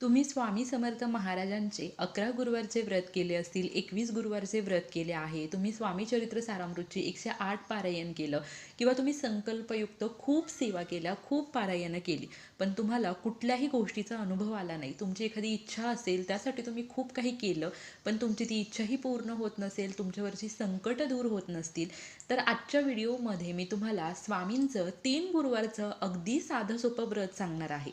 तुम्ही स्वामी समर्थ महाराजांचे अकरा गुरुवारचे व्रत केले असतील एकवीस गुरुवारचे व्रत केले आहे तुम्ही स्वामी चरित्र सारामृतची एकशे आठ पारायण केलं किंवा तुम्ही संकल्पयुक्त खूप सेवा केल्या खूप पारायणं केली पण तुम्हाला कुठल्याही गोष्टीचा अनुभव आला नाही. तुमची एखादी इच्छा असेल त्यासाठी तुम्ही खूप काही केलं पण तुमची ती इच्छाही पूर्ण होत नसेल तुमच्यावरची संकट दूर होत नसतील तर आजच्या व्हिडिओमध्ये मी तुम्हाला स्वामींचं तीन गुरुवारचं अगदी साधं सोपं व्रत सांगणार आहे.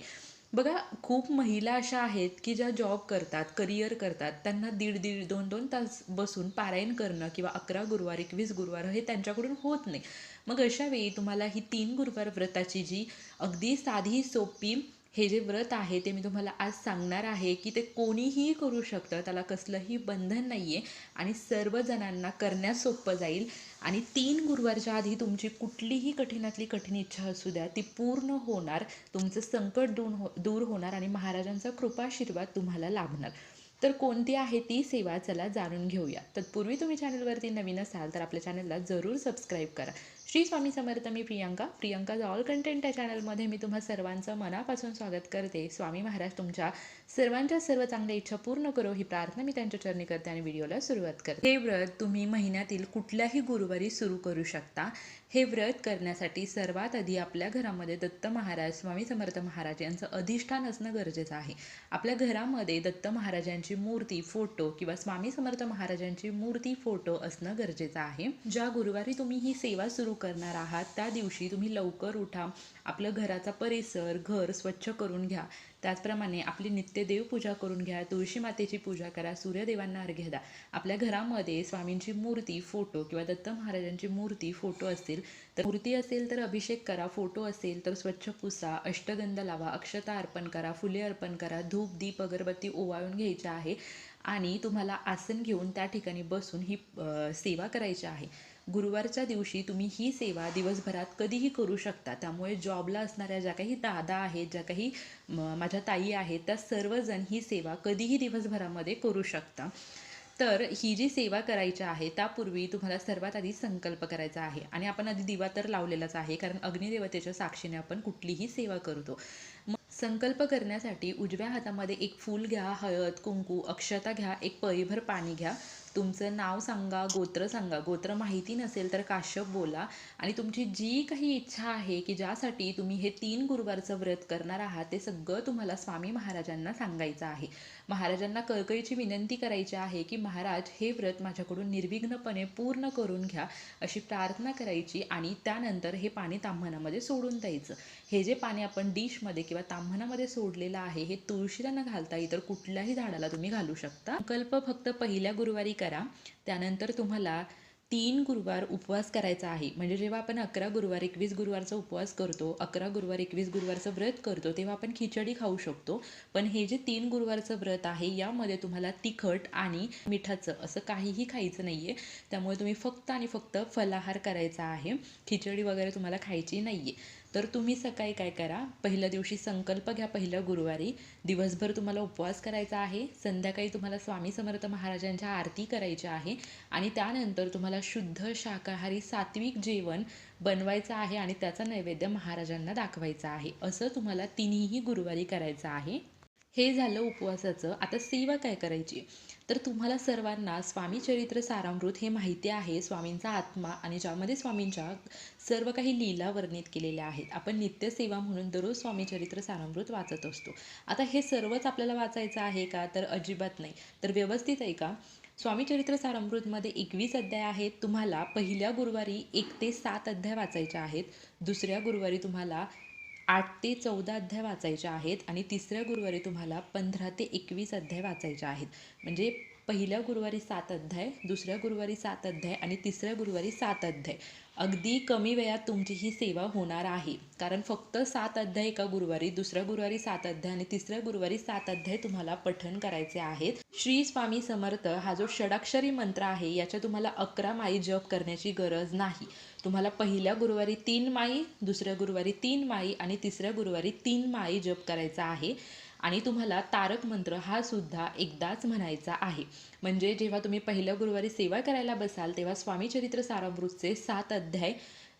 बघा खूप महिला अशा आहेत की ज्या जॉब करतात करिअर करतात त्यांना दीड दीड दोन दोन तास बसून पारायण करणं किंवा अकरा गुरुवार एकवीस गुरुवार हे त्यांच्याकडून होत नाही. मग अशावेळी तुम्हाला ही तीन गुरुवार व्रताची जी अगदी साधी सोपी हे जे व्रत आहे ते मी तुम्हाला आज सांगणार आहे की ते कोणीही करू शकतं. त्याला कसलंही बंधन नाही आहे आणि सर्वजणांना करण्यास सोपं जाईल. आणि तीन गुरुवारच्या आधी तुमची कुठलीही कठीणातली कठीण इच्छा असू द्या ती पूर्ण होणार. तुमचं संकट दूर हो दूर होणार आणि महाराजांचा कृपाशीर्वाद तुम्हाला लाभणार. तर कोणती आहे ती सेवा चला जाणून घेऊया. तत्पूर्वी तुम्ही चॅनलवरती नवीन असाल तर आपल्या चॅनलला जरूर सबस्क्राईब करा. श्री स्वामी समर्थ मी प्रियंका. प्रियंका ऑल कंटेंट या चॅनलमध्ये मी तुम्हा सर्वांचं मनापासून स्वागत करते. स्वामी महाराज तुमच्या सर्वांच्या सर्व चांगल्या इच्छा पूर्ण करो ही प्रार्थना मी त्यांच्या चरणी करते आणि व्हिडिओला सुरुवात करते. हे व्रत तुम्ही महिन्यातील कुठल्याही गुरुवारी सुरू करू शकता. हे व्रत करण्यासाठी सर्वात आधी आपल्या घरामध्ये दत्त महाराज स्वामी समर्थ महाराज यांचं अधिष्ठान असणं गरजेचं आहे. आपल्या घरामध्ये दत्त महाराजांची मूर्ती फोटो किंवा स्वामी समर्थ महाराजांची मूर्ती फोटो असणं गरजेचं आहे. ज्या गुरुवारी तुम्ही ही सेवा सुरू करणार आहात त्या दिवशी तुम्ही लवकर उठा. आपलं घराचा परिसर घर स्वच्छ करून घ्या. त्याचप्रमाणे आपली नित्य देवपूजा करून घ्या तुळशी मातेची पूजा करा सूर्यदेवांना अर्घ्य द्या. आपल्या घरामध्ये स्वामींची मूर्ती फोटो किंवा दत्त महाराजांची मूर्ती फोटो असतील तर मूर्ती असेल तर अभिषेक करा फोटो असेल तर स्वच्छ पुसा अष्टगंध लावा अक्षता अर्पण करा फुले अर्पण करा धूप दीप अगरबत्ती ओवाळून घ्यायची आहे आणि तुम्हाला आसन घेऊन त्या ठिकाणी बसून ही सेवा करायची आहे. गुरुवारच्या दिवशी तुम्ही ही सेवा दिवसभरात कधीही करू शकता. त्यामुळे जॉबला असणाऱ्या ज्या काही दादा आहेत ज्या काही माझ्या ताई आहेत त्या सर्वजण ही सेवा कधीही दिवसभरामध्ये करू शकता. तर ही जी सेवा करायची आहे त्यापूर्वी तुम्हाला सर्वात आधी संकल्प करायचा आहे. आणि आपण आधी दिवा तर लावलेलाच आहे कारण अग्निदेवतेच्या साक्षीने आपण कुठलीही सेवा करतो. मग संकल्प करण्यासाठी उजव्या हातामध्ये एक फूल घ्या हळद कुंकू अक्षता घ्या एक पळीभर पाणी घ्या. तुमचं नाव सांगा गोत्र सांगा. गोत्र माहिती नसेल तर काश्यप बोला. आणि तुमची जी काही इच्छा आहे की ज्यासाठी तुम्ही हे तीन गुरुवारचं व्रत करणार आहात ते सगळं तुम्हाला स्वामी महाराजांना सांगायचं आहे. महाराजांना कळकळीची विनंती करायची आहे की महाराज हे व्रत माझ्याकडून निर्विघ्नपणे पूर्ण करून घ्या अशी प्रार्थना करायची आणि त्यानंतर हे पाणी ताम्हणामध्ये सोडून द्यायचं. हे जे पाणी आपण डिशमध्ये किंवा ताम्हणामध्ये सोडलेलं आहे हे तुळशीला न घालता इतर कुठल्याही झाडाला तुम्ही घालू शकता. संकल्प फक्त पहिल्या गुरुवारी करा. त्यानंतर तुम्हाला तीन गुरुवार उपवास करायचा आहे. म्हणजे जेव्हा आपण अकरा गुरुवार एकवीस गुरुवारचा उपवास करतो अकरा गुरुवार एकवीस गुरुवारचं व्रत करतो तेव्हा आपण खिचडी खाऊ शकतो. पण हे जे तीन गुरुवारचं व्रत आहे यामध्ये तुम्हाला तिखट आणि मिठाचं असं काहीही खायचं नाही आहे त्यामुळे तुम्ही फक्त आणि फक्त फलाहार करायचा आहे. खिचडी वगैरे तुम्हाला खायची नाही आहे तर तुम्ही सकाळी काय करा? पहिल्या दिवशी संकल्प घ्या पहिलं गुरुवारी. दिवसभर तुम्हाला उपवास करायचा आहे. संध्याकाळी तुम्हाला स्वामी समर्थ महाराजांच्या आरती करायची आहे. आणि त्यानंतर तुम्हाला शुद्ध शाकाहारी सात्विक जेवण बनवायचं आहे आणि त्याचा नैवेद्य महाराजांना दाखवायचा आहे. असं तुम्हाला तिन्हीही गुरुवारी करायचं आहे. हे झालं उपवासाचं. आता सेवा काय करायची? तर तुम्हाला सर्वांना स्वामी चरित्र सारामृत हे माहिती आहे. स्वामींचा आत्मा आणि ज्यामध्ये स्वामींच्या सर्व काही लीला वर्णित केलेल्या आहेत. आपण नित्यसेवा म्हणून दररोज स्वामी चरित्र सारामृत वाचत असतो. आता हे सर्वच आपल्याला वाचायचं आहे का? तर अजिबात नाही. तर व्यवस्थित आहे का? स्वामी चरित्र सारामृतमध्ये एकवीस अध्याय आहेत. तुम्हाला पहिल्या गुरुवारी एक ते सात अध्याय वाचायचे आहेत. दुसऱ्या गुरुवारी तुम्हाला आठ ते चौदा अध्याय वाचायचे आहेत आणि तिसऱ्या गुरुवारी तुम्हाला पंधरा ते एकवीस अध्याय वाचायचे आहेत. म्हणजे पहिल्या गुरुवारी सात अध्याय दुसऱ्या गुरुवारी सात अध्याय आणि तिसऱ्या गुरुवारी सात अध्याय. अगदी कमी वेळात तुमची ही सेवा होणार आहे. कारण फक्त सात अध्याय एका गुरुवारी दुसऱ्या गुरुवारी सात अध्याय आणि तिसऱ्या गुरुवारी सात अध्याय तुम्हाला पठण करायचे आहेत. श्री स्वामी समर्थ हा जो षडाक्षरी मंत्र आहे याच्या तुम्हाला अकरा माई जप करण्याची गरज नाही. तुम्हाला पहिल्या गुरुवारी तीन माई दुसऱ्या गुरुवारी तीन माई आणि तिसऱ्या गुरुवारी तीन माई जप करायचा आहे. आणि तुम्हाला तारक मंत्र हा सुद्धा एकदाच म्हणायचा आहे. म्हणजे जेव्हा तुम्ही पहिल्या गुरुवारी सेवा करायला बसाल तेव्हा स्वामी चरित्र सारामृतचे सात अध्याय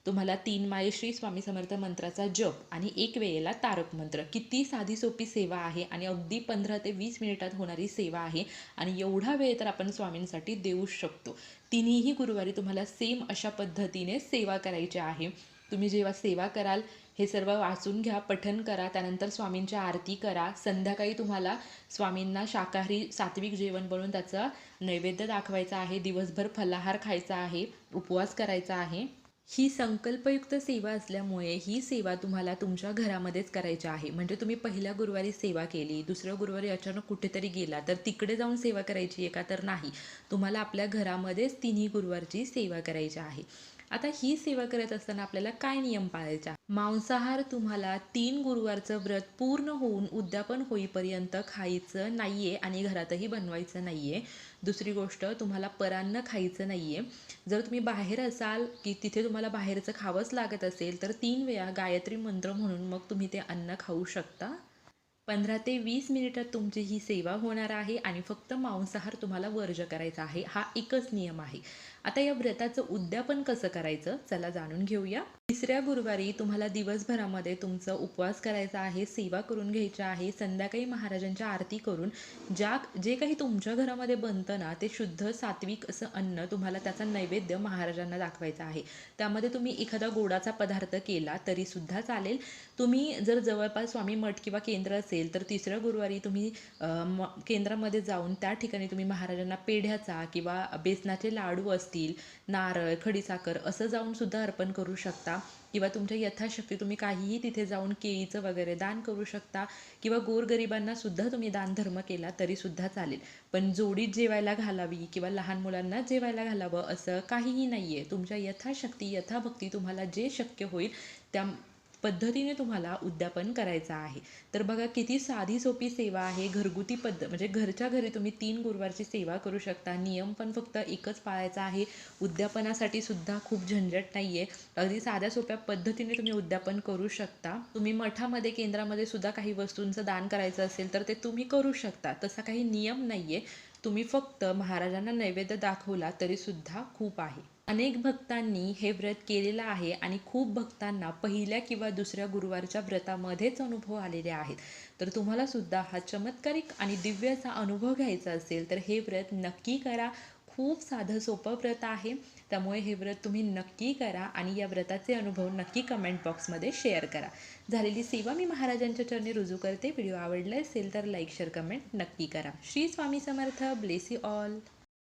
तुम्हाला तीन माळे श्री स्वामी समर्थ मंत्राचा जप आणि एक वेळेला तारक मंत्र. किती साधी सोपी सेवा आहे आणि अगदी पंधरा ते वीस मिनिटात होणारी सेवा आहे आणि एवढा वेळ तर आपण स्वामींसाठी देऊ शकतो. तिन्हीही गुरुवारी तुम्हाला सेम अशा पद्धतीने सेवा करायची आहे. तुम्ही जेव्हा सेवा कराल हे सर्व वाचून घ्या पठन करा त्यानंतर स्वामींच्या आरती करा. संध्याकाळी तुम्हाला स्वामींना शाकाहारी सात्विक जेवण बनवून त्याचा नैवेद्य दाखवायचा आहे दिवसभर फलाहार खायचा आहे उपवास करायचा आहे. ही संकल्पयुक्त सेवा असल्यामुळे ही सेवा तुम्हाला तुमच्या घरामध्येच करायची आहे. म्हणजे तुम्ही पहिल्या गुरुवारी सेवा केली दुसऱ्या गुरुवारी अचानक कुठेतरी गेला तर तिकडे जाऊन सेवा करायची आहे का? तर नाही. तुम्हाला आपल्या घरामध्येच तिन्ही गुरुवारची सेवा करायची आहे. आता ही सेवा करत असताना आपल्याला काय नियम पाळायचा? मांसाहार तुम्हाला तीन गुरुवारचं व्रत पूर्ण होऊन उद्यापन होईपर्यंत खायचं नाहीये आणि घरातही बनवायचं नाहीये. दुसरी गोष्ट तुम्हाला परान्न खायचं नाहीये. जर तुम्ही बाहेर असाल की तिथे तुम्हाला बाहेरचं खावंच लागत असेल तर तीन वेळा गायत्री मंत्र म्हणून मग तुम्ही ते अन्न खाऊ शकता. पंधरा ते वीस मिनिटात तुमची ही सेवा होणार आहे आणि फक्त मांसाहार तुम्हाला वर्ज करायचा आहे. हा एकच नियम आहे. आता या व्रताचं उद्यापन कसं करायचं? चला जाणून घेऊया. तिसऱ्या गुरुवारी तुम्हाला दिवसभरामध्ये तुमचं उपवास करायचा आहे सेवा करून घ्यायची आहे संध्याकाळी महाराजांच्या आरती करून ज्या जे काही तुमच्या घरामध्ये बनतं ना ते शुद्ध सात्विक असं अन्न तुम्हाला त्याचा नैवेद्य महाराजांना दाखवायचा आहे. त्यामध्ये तुम्ही एखादा गोडाचा पदार्थ केला तरीसुद्धा चालेल. तुम्ही जर जवळपास स्वामी मठ किंवा केंद्र असेल तर तिसऱ्या गुरुवारी तुम्ही म केंद्रामध्ये जाऊन त्या ठिकाणी तुम्ही महाराजांना पेढ्याचा किंवा बेसनाचे लाडू असतील नारळ खडीसाखर असं जाऊन सुद्धा अर्पण करू शकता. किंवा तुमच्या यथाशक्ती तुम्ही काहीही तिथे जाऊन केळीचं वगैरे दान करू शकता किंवा गोरगरिबांना सुद्धा तुम्ही दानधर्म केला तरी सुद्धा चालेल. पण जोडीत जेवायला घालावी किंवा लहान मुलांना जेवायला घालावं असं काहीही नाही आहे तुमच्या यथाशक्ती यथाभक्ती तुम्हाला जे शक्य होईल त्या पद्धतीने तुम्हाला उद्यापन करायचं आहे. तर बघा किती साधी सोपी सेवा आहे. घरगुती पद्ध म्हणजे घरच्या घरी तुम्ही तीन गुरुवारची सेवा करू शकता. नियम पण फक्त एकच पाळायचा आहे. उद्यापनासाठी सुद्धा खूप झंझट नाही आहे अगदी साध्या सोप्या पद्धतीने तुम्ही उद्यापन करू शकता. तुम्ही मठामध्ये केंद्रामध्ये सुद्धा काही वस्तूंचं दान करायचं असेल तर ते तुम्ही करू शकता. तसा काही नियम नाही आहे तुम्ही फक्त महाराजांना नैवेद्य दाखवला तरीसुद्धा खूप आहे. अनेक भक्तांनी हे व्रत केलेलं आहे आणि खूप भक्तांना पहिल्या किंवा दुसऱ्या गुरुवारच्या व्रतामध्येच अनुभव आलेले आहेत. तर तुम्हाला सुद्धा हा चमत्कारिक आणि दिव्याचा अनुभव घ्यायचा असेल तर हे व्रत नक्की करा. खूप साधं सोपं व्रत आहे. त्यामुळे हे व्रत तुम्ही नक्की करा आणि या व्रताचे अनुभव नक्की कमेंट बॉक्समध्ये शेअर करा. झालेली सेवा मी महाराजांच्या चरणी रुजू करते. व्हिडिओ आवडला असेल तर लाईक शेअर कमेंट नक्की करा. श्री स्वामी समर्थ. Bless all